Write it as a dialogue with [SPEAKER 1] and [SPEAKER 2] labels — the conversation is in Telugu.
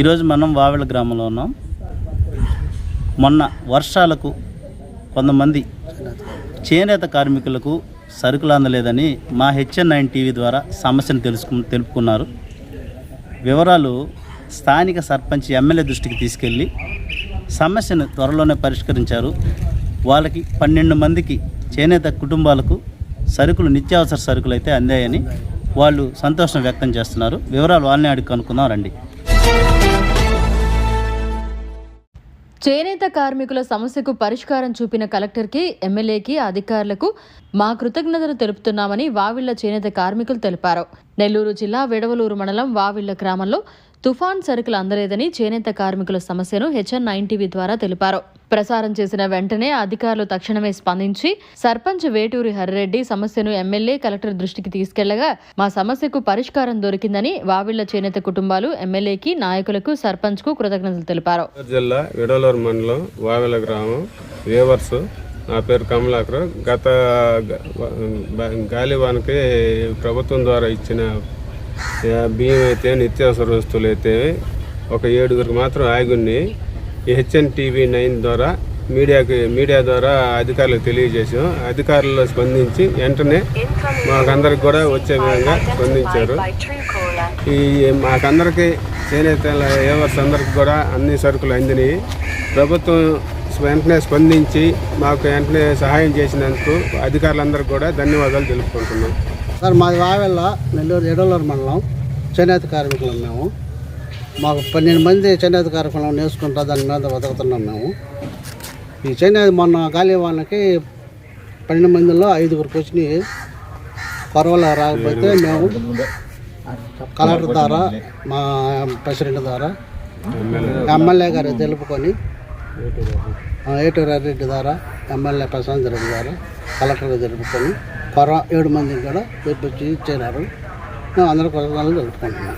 [SPEAKER 1] ఈరోజు మనం వావెల గ్రామంలో ఉన్నాం. మొన్న వర్షాలకు కొంతమంది చేనేత కార్మికులకు సరుకులు అందలేదని మా హెచ్ఎన్ నైన్ టీవీ ద్వారా సమస్యను తెలుసుకు తెలుపుకున్నారు. వివరాలు స్థానిక సర్పంచ్ ఎమ్మెల్యే దృష్టికి తీసుకెళ్ళి సమస్యను త్వరలోనే పరిష్కరించారు. వాళ్ళకి పన్నెండు మందికి చేనేత కుటుంబాలకు సరుకులు నిత్యావసర సరుకులు అయితే అందాయని వాళ్ళు సంతోషం వ్యక్తం చేస్తున్నారు. వివరాలు వాళ్ళని అడిగి కనుక్కుందాం రండి.
[SPEAKER 2] చేనేత కార్మికుల సమస్యకు పరిష్కారం చూపిన కలెక్టర్కి ఎమ్మెల్యేకి అధికారులకు మా కృతజ్ఞతలు తెలుపుతున్నామని వావిళ్ళ చేనేత కార్మికులు తెలిపారు. నెల్లూరు జిల్లా విడవలూరు మండలం వావిళ్ళ గ్రామంలో తుఫాన్ సరుకులు అందలేదని చేనేత కార్మికుల సమస్యను హెచ్ఎన్ నైన్ టీవీ ద్వారా తెలిపారు. ప్రసారం చేసిన వెంటనే అధికారులు తక్షణమే స్పందించి సర్పంచ్ వేటూరి హరిరెడ్డి సమస్యను ఎమ్మెల్యే కలెక్టర్ దృష్టికి తీసుకెళ్ళగా మా సమస్యకు పరిష్కారం దొరికిందని వావిళ్ళ చేనేత కుటుంబాలు ఎమ్మెల్యేకి నాయకులకు సర్పంచ్కు కృతజ్ఞతలు తెలిపారు.
[SPEAKER 3] జిల్లా విడవలూరు మండలం వావెల గ్రామం వేవర్స్. నా పేరు కమలాకర్. గత గాలివానికి ప్రభుత్వం ద్వారా ఇచ్చిన బియ్యం అయితే నిత్యావసర వస్తువులు అయితే ఒక ఏడుగురికి మాత్రం ఆగున్నాయి. హెచ్ఎన్ టీవీ నైన్ ద్వారా మీడియాకి మీడియా ద్వారా అధికారులకు తెలియజేసాం అధికారులు స్పందించి వెంటనే మాకందరికి కూడా వచ్చే విధంగా స్పందించారు. ఈ మాకందరికి చేనేత ఏవర్స్ అందరికి కూడా అన్ని సరుకులు అందినాయి. ప్రభుత్వం వెంటనే స్పందించి మాకు వెంటనే సహాయం చేసినందుకు అధికారులందరికీ కూడా ధన్యవాదాలు తెలుపుకుంటున్నాం.
[SPEAKER 4] సార్ మాది వావెల్ల నెల్లూరు ఎడలూరు మండలం. చేనేత కార్మికులు మేము. మాకు పన్నెండు మంది చేనేత కార్యక్రమం నేర్చుకుంటా దాని మీద బతుకుతున్నాం మేము. ఈ చేనేత మొన్న గాలి వాళ్ళకి పన్నెండు మందిలో ఐదుగురికి వచ్చినాయి పర్వాలేదు రాకపోతే మేము కలెక్టర్ ద్వారా మా ప్రెసిడెంట్ ద్వారా ఎమ్మెల్యే గారు తెలుపుకొని ఏటూరు రెడ్డి ద్వారా ఎమ్మెల్యే ప్రశాంత్ రెడ్డి ద్వారా కలెక్టర్ తెలుపుకొని పర్వ ఏడు మందికి కూడా తెప్పించి ఇచ్చారు మేము అందరూ కొలసాలు తెలుపుకుంటున్నాం